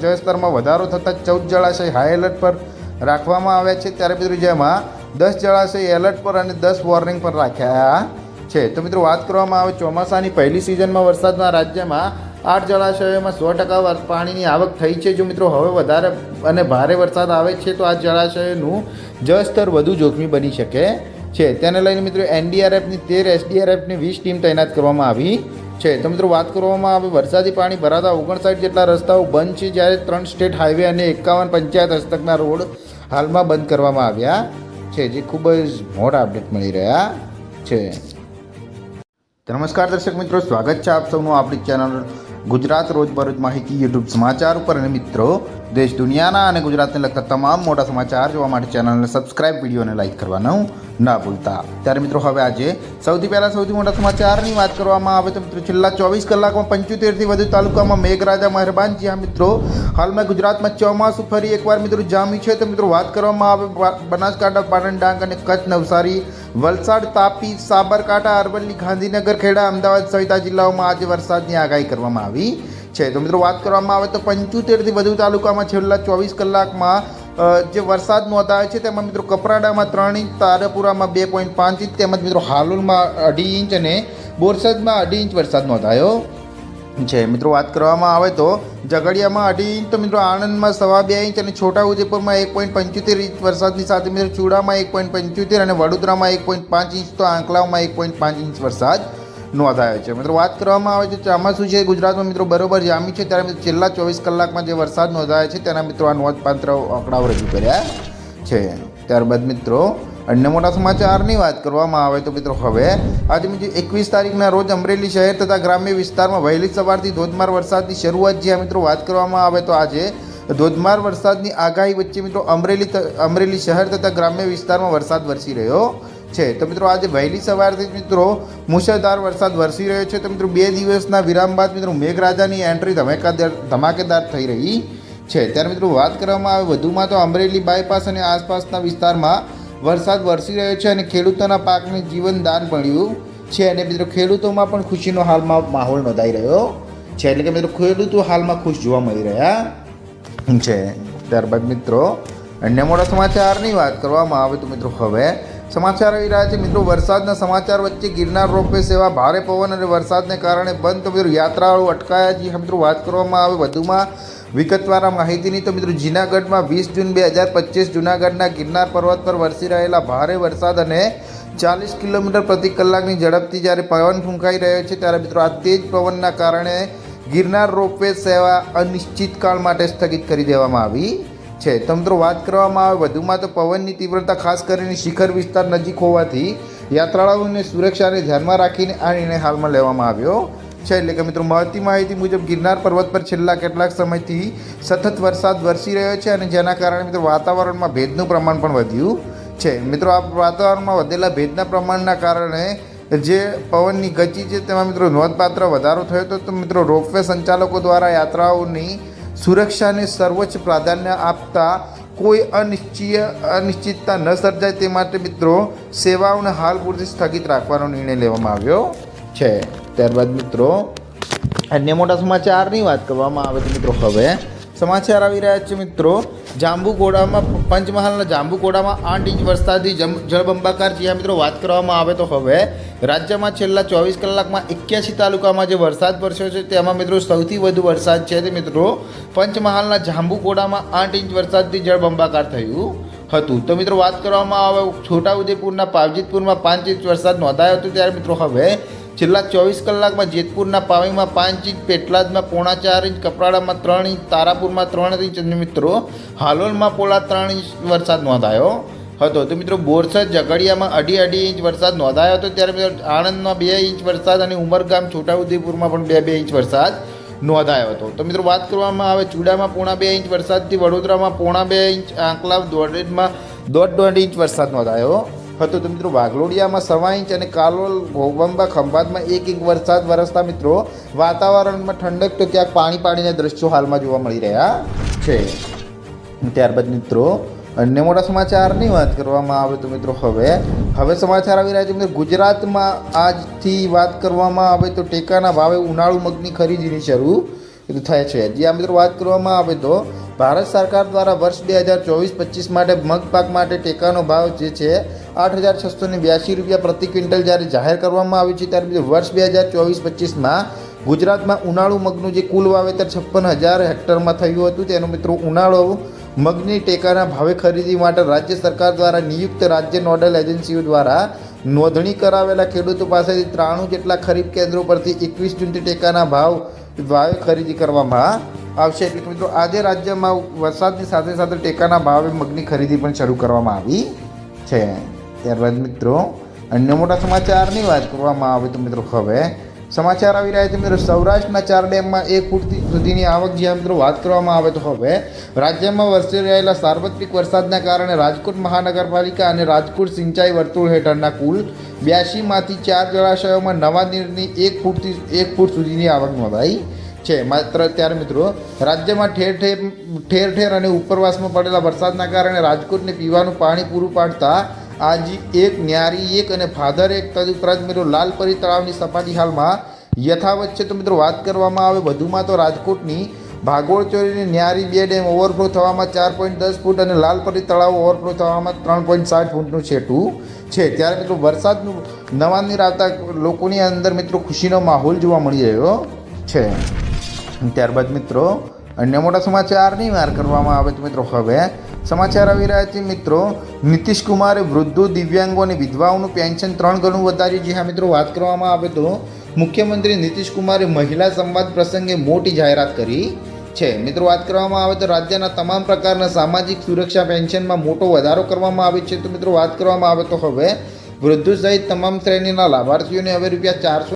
જળસ્તરમાં વધારો થતાં ચૌદ જળાશય હાઈ એલર્ટ પર રાખવામાં આવ્યા છે. ત્યારે મિત્રો જેમાં દસ જળાશય એલર્ટ પર અને દસ વોર્નિંગ પર રાખ્યા છે. તો મિત્રો વાત કરવામાં આવે ચોમાસાની પહેલી સિઝનમાં વરસાદના રાજ્યમાં આઠ જળાશયોમાં સો ટકા પાણીની આવક થઈ છે. જો મિત્રો હવે વધારે અને ભારે વરસાદ આવે છે તો આ જળાશયોનું જળસ્તર વધુ જોખમી બની શકે છે. તેને લઈને મિત્રો એનડીઆરએફની તેર, એસડીઆરએફની વીસ ટીમ તૈનાત કરવામાં આવી છે. તો મિત્રો, વાત કરવામાં આવે, વરસાદી પાણી ભરાતા ઓગણસાઠ જેટલા રસ્તાઓ બંધ છે, જ્યારે ત્રણ સ્ટેટ હાઈવે અને એકાવન પંચાયત હસ્તકના રોડ હાલમાં બંધ કરવામાં આવ્યા છે, જે ખૂબ જ મોટા અપડેટ મળી રહ્યા છે. નમસ્કાર દર્શક મિત્રો, સ્વાગત છે આપ સૌનું આપણી ચેનલ ગુજરાત રોજબરોજ માહિતી યુટ્યુબ સમાચાર ઉપર. અને મિત્રો દેશ દુનિયાના અને ગુજરાતને લગતા તમામ મોટા સમાચાર જોવા માટે ચેનલને સબસ્ક્રાઇબ, વિડીયોને લાઇક કરવાનું ના ભૂલતા. ત્યારે મિત્રો, હવે આજે સૌથી પહેલાં સૌથી મોટા સમાચારની વાત કરવામાં આવે તો મિત્રો, છેલ્લા ચોવીસ કલાકમાં પંચોતેરથી વધુ તાલુકામાં મેઘરાજા મહેરબાન. જ્યાં મિત્રો, હાલમાં ગુજરાતમાં ચોમાસું ફરી એકવાર મિત્રો જામ્યું છે. તો મિત્રો, વાત કરવામાં આવે બનાસકાંઠા પાટણ ડાંગ અને કચ્છ, નવસારી, વલસાડ, તાપી, સાબરકાંઠા, અરવલ્લી, ગાંધીનગર, ખેડા, અમદાવાદ સહિત જિલ્લાઓમાં આજે વરસાદની આગાહી કરવામાં આવી છે. તો મિત્રો વાત કરવામાં આવે તો પંચોતેરથી વધુ તાલુકામાં છેલ્લા ચોવીસ કલાકમાં જે વરસાદ નોંધાયો છે તેમાં મિત્રો કપરાડામાં ત્રણ ઇંચ, તારાપુરામાં બે પોઈન્ટ પાંચ ઇંચ, તેમજ મિત્રો હાલોલમાં અઢી ઇંચ અને બોરસદમાં અઢી ઇંચ વરસાદ નોંધાયો છે. મિત્રો વાત કરવામાં આવે તો ઝઘડિયામાં અઢી ઇંચ, તો મિત્રો આણંદમાં સવા બે ઇંચ અને છોટાઉદેપુરમાં એક પોઈન્ટ પંચોતેર ઇંચ વરસાદની સાથે મિત્રો ચૂડામાં એક પોઈન્ટ પંચોતેર અને વડોદરામાં એક પોઈન્ટ પાંચ ઇંચ, તો આંકલાવમાં એક પોઈન્ટ પાંચ ઇંચ વરસાદ નોંધાયો છે. મિત્રો, વાત કરવામાં આવે છે, ચોમાસું છે, ગુજરાતમાં મિત્રો બરોબર જામી છે, ત્યારે છેલ્લા ચોવીસ કલાકમાં જે વરસાદ નોંધાયો છે, તેના મિત્રો આ નોંધપાત્ર આંકડાઓ રજૂ કર્યા છે. ત્યારબાદ મિત્રો, અન્ય મોટા સમાચારની વાત કરવામાં આવે તો મિત્રો હવે, આજે એકવીસ તારીખના રોજ અમરેલી શહેર તથા ગ્રામ્ય વિસ્તારમાં વહેલી સવારથી ધોધમાર વરસાદની શરૂઆત જ્યાં મિત્રો વાત કરવામાં આવે તો આજે ધોધમાર વરસાદની આગાહી વચ્ચે મિત્રો અમરેલી અમરેલી શહેર તથા ગ્રામ્ય વિસ્તારમાં વરસાદ વરસી રહ્યો છે. તો મિત્રો આજે વહેલી સવારથી જ મિત્રો મુશળધાર વરસાદ વરસી રહ્યો છે. તો મિત્રો બે દિવસના વિરામ બાદ મિત્રો મેઘરાજાની એન્ટ્રી ધમાકેદાર ધમાકેદાર થઈ રહી છે. ત્યારે મિત્રો વાત કરવામાં આવે વધુમાં તો અમરેલી બાયપાસ અને આસપાસના વિસ્તારમાં વરસાદ વરસી રહ્યો છે અને ખેડૂતોના પાકને જીવનદાન બન્યું છે અને મિત્રો ખેડૂતોમાં પણ ખુશીનો હાલમાં માહોલ નોંધાઈ રહ્યો છે. એટલે કે મિત્રો ખેડૂતો હાલમાં ખુશ જોવા મળી રહ્યા છે. ત્યારબાદ મિત્રો અન્ય મોટા સમાચારની વાત કરવામાં આવે તો મિત્રો હવે સમાચાર આવી રહ્યા છે. મિત્રો, વરસાદના સમાચાર વચ્ચે ગિરનાર રોપવે સેવા ભારે પવન અને વરસાદને કારણે બંધ તો મિત્રો યાત્રાળુ અટકાયા છે. મિત્રો, વાત કરવામાં આવે વધુમાં વિગતવાર માહિતીની, તો મિત્રો, જૂનાગઢમાં વીસ જૂન બે હજાર પચીસ જૂનાગઢના ગિરનાર પર્વત પર વરસી રહેલા ભારે વરસાદ અને ચાલીસ કિલોમીટર પ્રતિ કલાકની ઝડપથી જ્યારે પવન ફૂંકાઈ રહ્યો છે, ત્યારે મિત્રો, આ તેજ પવનના કારણે ગિરનાર રોપવે સેવા અનિશ્ચિતકાળ માટે સ્થગિત કરી દેવામાં આવી છે. તો મિત્રો વાત કરવામાં આવે, વધુમાં તો પવનની તીવ્રતા ખાસ કરીને શિખર વિસ્તાર નજીક હોવાથી યાત્રાળુઓને સુરક્ષાને ધ્યાનમાં રાખીને આ નિર્ણય હાલમાં લેવામાં આવ્યો છે. એટલે કે મિત્રો, મળતી માહિતી મુજબ ગિરનાર પર્વત પર છેલ્લા કેટલાક સમયથી સતત વરસાદ વરસી રહ્યો છે અને જેના કારણે મિત્રો વાતાવરણમાં ભેજનું પ્રમાણ પણ વધ્યું છે. મિત્રો, આ વાતાવરણમાં વધેલા ભેજના પ્રમાણના કારણે જે પવનની ગતિ છે તેમાં મિત્રો નોંધપાત્ર વધારો થયો હતો. તો મિત્રો, રોપવે સંચાલકો દ્વારા યાત્રાઓની સુરક્ષાને સર્વોચ્ચ પ્રાધાન્ય આપતા કોઈ અનિશ્ચિય અનિશ્ચિતતા ન સર્જાય તે માટે મિત્રો સેવાઓને હાલ પૂરતી સ્થગિત રાખવાનો નિર્ણય લેવામાં આવ્યો છે. ત્યારબાદ મિત્રો, અન્ય મોટા સમાચારની વાત કરવામાં આવે છે મિત્રો હવે સમાચાર આવી રહ્યા છે મિત્રો. જાંબુઘોડામાં, પંચમહાલના જાંબુકોડામાં આઠ ઇંચ વરસાદથી જળબંબાકાર જ્યાં મિત્રો, વાત કરવામાં આવે તો હવે રાજ્યમાં છેલ્લા ચોવીસ કલાકમાં એક્યાસી તાલુકામાં જે વરસાદ વરસ્યો છે, તેમાં મિત્રો સૌથી વધુ વરસાદ છે તે મિત્રો પંચમહાલના જાંબુકોડામાં આઠ ઇંચ વરસાદથી જળબંબાકાર થયું હતું. તો મિત્રો, વાત કરવામાં આવે, છોટાઉદેપુરના, પાવજીતપુરમાં પાંચ ઇંચ વરસાદ નોંધાયો હતો. ત્યારે મિત્રો, હવે છેલ્લા ચોવીસ કલાકમાં જેતપુરના પાવીમાં પાંચ ઇંચ, પેટલાદમાં પોણા ચાર ઇંચ, કપરાડામાં ત્રણ ઇંચ, તારાપુરમાં ત્રણ ઇંચ અને મિત્રો હાલોલમાં પોળા ત્રણ ઇંચ વરસાદ નોંધાયો હતો. તો મિત્રો બોરસદ ઝઘડિયામાં અઢી અઢી ઇંચ વરસાદ નોંધાયો હતો. ત્યારે મિત્રો આણંદમાં બે ઇંચ વરસાદ અને ઉમરગામ છોટાઉદેપુરમાં પણ બે બે ઇંચ વરસાદ નોંધાયો હતો. તો મિત્રો વાત કરવામાં આવે ચૂડામાં પોણા બે ઇંચ વરસાદથી વડોદરામાં પોણા બે ઇંચ, આંકલાવ દોઢમાં દોઢ દોઢ ઇંચ વરસાદ નોંધાયો. હતો તો મિત્રો વાઘલોડિયામાં સવા ઇંચ અને કાલોલ ઘોબંબા ખંભાતમાં એક ઇંચ વરસાદ વરસતા મિત્રો. વાતાવરણમાં ઠંડક તો ક્યાંક પાણી પાણીના દ્રશ્યો હાલમાં જોવા મળી રહ્યા છે. ત્યારબાદ મિત્રો, અન્ય મોટા સમાચારની વાત કરવામાં આવે તો મિત્રો હવે હવે સમાચાર આવી રહ્યા છે મિત્રો, ગુજરાતમાં આજથી વાત કરવામાં આવે તો ટેકાના ભાવે ઉનાળુ મગની ખરીદીની શરૂ થાય છે. જે આ મિત્રો, વાત કરવામાં આવે તો ભારત સરકાર દ્વારા વર્ષ બે હજાર ચોવીસ પચીસ માટે મગ પાક માટે ટેકાનો ભાવ જે છે, આઠ હજાર છસો ને બ્યાસી રૂપિયા પ્રતિ ક્વિન્ટલ જ્યારે જાહેર કરવામાં આવ્યું છે, ત્યારે વર્ષ બે હજાર ચોવીસ પચીસમાં ગુજરાતમાં ઉનાળુ મગનું જે કુલ વાવેતર છપ્પન હજાર હેક્ટરમાં થયું હતું, તેનું મિત્રો ઉનાળો મગની ટેકાના ભાવે ખરીદી માટે રાજ્ય સરકાર દ્વારા નિયુક્ત રાજ્ય નોડલ એજન્સીઓ દ્વારા નોંધણી કરાવેલા ખેડૂતો પાસેથી ત્રાણું જેટલા ખરીફ કેન્દ્રો પરથી એકવીસ જૂનથી ટેકાના ભાવ ભાવે ખરીદી કરવામાં આવશે. એટલે કે મિત્રો, આજે રાજ્યમાં વરસાદની સાથે સાથે ટેકાના ભાવે મગની ખરીદી પણ શરૂ કરવામાં આવી છે. ત્યારબાદ મિત્રો, અન્ય મોટા સમાચારની વાત કરવામાં આવે તો મિત્રો, હવે સમાચાર આવી રહ્યા છે મિત્રો. સૌરાષ્ટ્રના ચાર ડેમમાં એક ફૂટ સુધીની આવક જ્યાં મિત્રો વાત કરવામાં આવે તો હવે રાજ્યમાં વરસી રહેલા સાર્વત્રિક વરસાદના કારણે રાજકોટ મહાનગરપાલિકા અને રાજકોટ સિંચાઈ વર્તુળ હેઠળના કુલ બ્યાસીમાંથી ચાર જળાશયોમાં નવા નીરની એક ફૂટથી એક ફૂટ સુધીની આવક નોંધાઈ છે. માત્ર ત્યારે મિત્રો, રાજ્યમાં ઠેર ઠેર ઠેર ઠેર અને ઉપરવાસમાં પડેલા વરસાદના કારણે રાજકોટને પીવાનું પાણી પૂરું પાડતા આજે એક ન્યારી, એક અને ફાધર, એક તદુપરાંત મિત્રો લાલપરી તળાવની સપાટી હાલમાં યથાવત છે. તો મિત્રો વાત કરવામાં આવે વધુમાં તો રાજકોટની ભાગોળ ચોરીની ન્યારી બે ડેમ ઓવરફ્લો થવામાં ચાર પોઈન્ટ દસ ફૂટ અને લાલપરી તળાવ ઓવરફ્લો થવામાં ત્રણ પોઈન્ટ સાઠ ફૂટનું છેટું છે. ત્યારે મિત્રો વરસાદનું નવા નીર આવતા લોકોની અંદર મિત્રો ખુશીનો માહોલ જોવા મળી રહ્યો છે. ત્યારબાદ મિત્રો, અન્ય મોટા સમાચારની વાર કરવામાં આવે તો મિત્રો હવે સમાચાર આવી રહ્યા છે મિત્રો. નીતિશ કુમારે વૃદ્ધો, દિવ્યાંગો અને વિધવાઓનું પેન્શન ત્રણ ગણું વધાર્યું. જે હા મિત્રો, વાત કરવામાં આવે તો મુખ્યમંત્રી નીતિશ કુમારે મહિલા સંવાદ પ્રસંગે મોટી જાહેરાત કરી છે. મિત્રો, વાત કરવામાં આવે તો રાજ્યના તમામ પ્રકારના સામાજિક સુરક્ષા પેન્શનમાં મોટો વધારો કરવામાં આવે છે. તો મિત્રો, વાત કરવામાં આવે તો હવે વૃદ્ધો સહિત તમામ શ્રેણીના લાભાર્થીઓને હવે રૂપિયા ચારસો